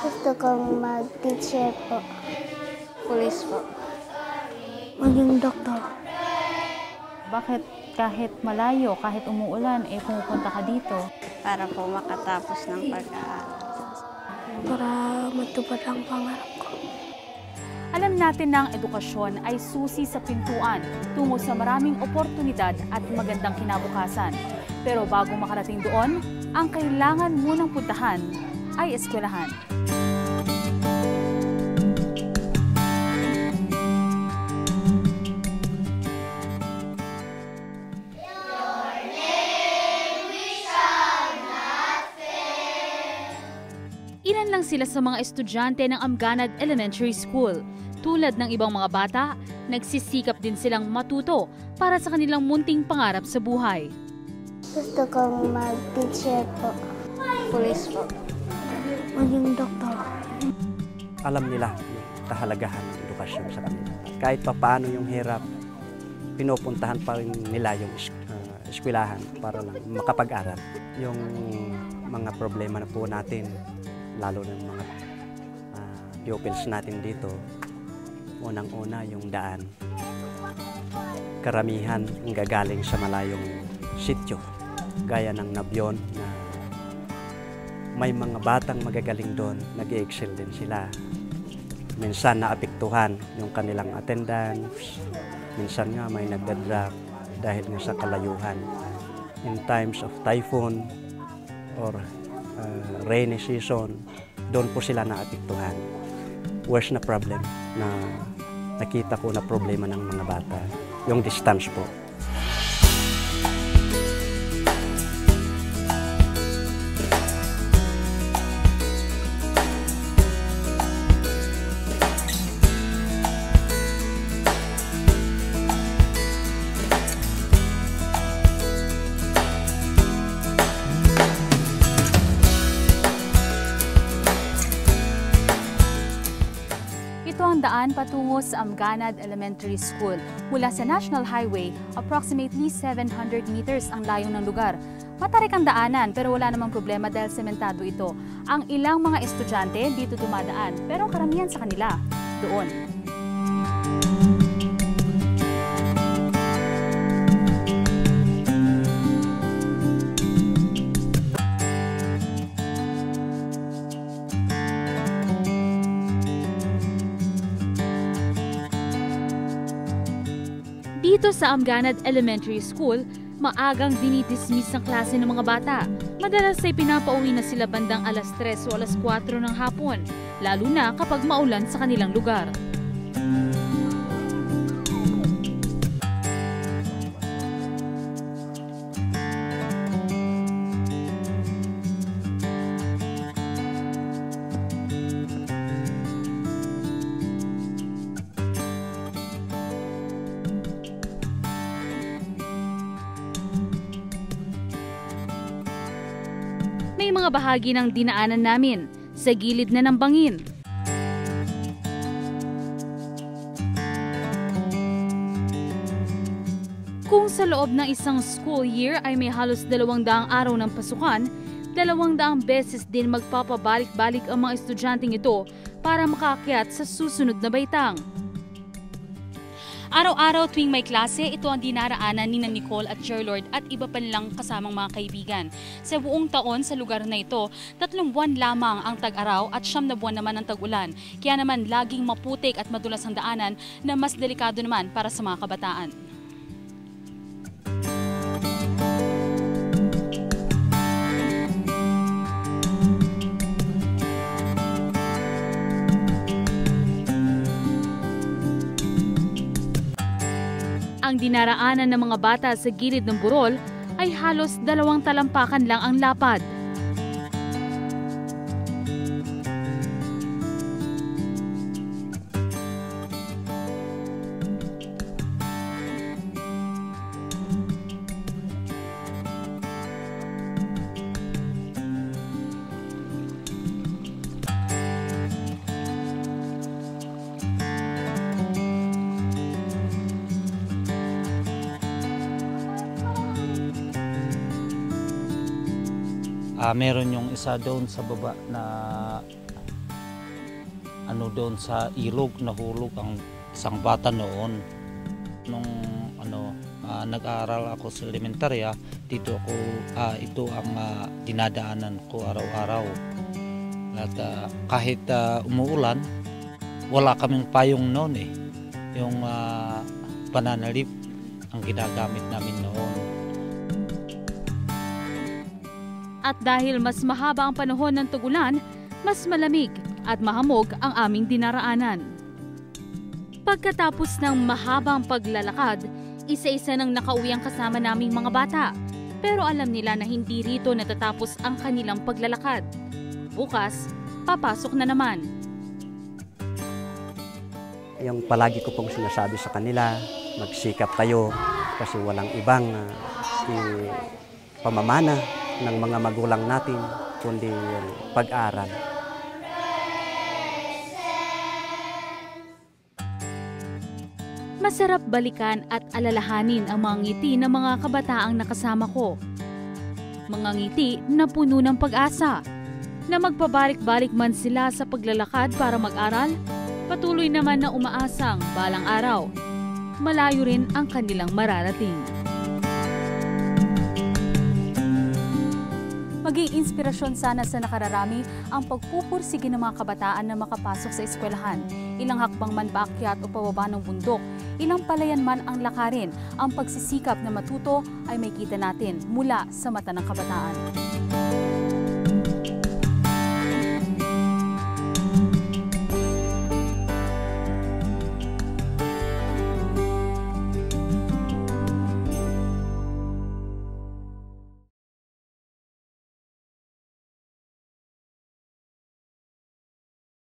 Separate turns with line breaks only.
Gusto kong mag-teacher po. Police po.
Maging doktor.
Bakit kahit malayo, kahit umuulan, eh pumupunta ka dito?
Para po makatapos ng pag-aaral.
Para matupad ang pangarap ko.
Alam natin na ang edukasyon ay susi sa pintuan tungo sa maraming oportunidad at magandang kinabukasan. Pero bago makarating doon, ang kailangan munang puntahan ay eskwelahan. Ilan lang sila sa mga estudyante ng Amganad Elementary School. Tulad ng ibang mga bata, nagsisikap din silang matuto para sa kanilang munting pangarap sa buhay.
Gusto kong mag-teacher po. Police po.
Maging doktor.
alam nila yung kahalagahan ng edukasyon sa kanila. Kahit pa paano yung hirap, pinupuntahan pa rin nila yung ah, eskwelahan para lang makapag-aral. Yung mga problema na po natin, lalo ng mga ah, pupils natin dito, unang-una yung daan. Karamihan ang gagaling sa malayong sityo, gaya ng Nabyon na may mga batang magagaling doon, nag-excel din sila. Minsan naapektuhan yung kanilang attendance, minsan nga may nagdadrop dahil nga sa kalayuhan. In times of typhoon or uh, rainy season, doon po sila naapektuhan. Worst na problem na nakita ko na problema ng mga bata, yung distance po.
Daan patungo sa Amganad Elementary School. Mula sa National Highway, approximately 700 meters ang layo ng lugar. Matarik ang daanan pero wala namang problema dahil sementado ito. Ang ilang mga estudyante dito dumadaan pero karamihan sa kanila doon. Dito sa Amganad Elementary School, maagang dinidismiss ang klase ng mga bata. Madalas ay pinapauwi na sila bandang alas 3 o alas 4 ng hapon, lalo na kapag maulan sa kanilang lugar. May mga bahagi ng dinaanan namin sa gilid na ng bangin. Kung sa loob ng isang school year ay may halos dalawang daang araw ng pasukan, dalawang daang beses din magpapabalik-balik ang mga estudyanteng ito para makakyat sa susunod na baitang. Araw-araw tuwing may klase, ito ang dinaraanan ni Nicole at Sherlord at iba pa nilang kasamang mga kaibigan. Sa buong taon sa lugar na ito, tatlong buwan lamang ang tag-araw at siyam na buwan naman ang tag-ulan. Kaya naman laging maputik at madulas ang daanan na mas delikado naman para sa mga kabataan. Dinaraanan ng mga bata sa gilid ng burol ay halos dalawang talampakan lang ang lapad.
Ah, meron yung isa doon sa baba na ano doon sa ilog nahulog ang isang bata noon. Nung ano ah, nag-aaral ako sa elementarya dito ako ah, ito ang ah, dinadaanan ko araw-araw. At ah, kahit ah, umuulan wala kaming payong noon eh. Yung ah, pananalip ang ginagamit namin
At dahil mas mahaba ang panahon ng tugulan, mas malamig at mahamog ang aming dinaraanan. Pagkatapos ng mahabang paglalakad, isa-isa nang nakauwi ang kasama naming mga bata. Pero alam nila na hindi rito natatapos ang kanilang paglalakad. Bukas, papasok na naman.
Yung palagi ko pong sinasabi sa kanila, magsikap tayo kasi walang ibang ah, i- pamamana ng mga magulang natin kundi pag-aral.
Masarap balikan at alalahanin ang mga ngiti ng mga kabataang nakasama ko. Mga ngiti na puno ng pag-asa. Na magpabalik-balik man sila sa paglalakad para mag-aral, patuloy naman na umaasang balang araw. Malayo rin ang kanilang mararating. Maging inspirasyon sana sa nakararami ang pagpupursige ng mga kabataan na makapasok sa eskwelahan. Ilang hakbang man baakyat o pababa ng bundok, ilang palayan man ang lakarin, ang pagsisikap na matuto ay may kita natin mula sa mata ng kabataan.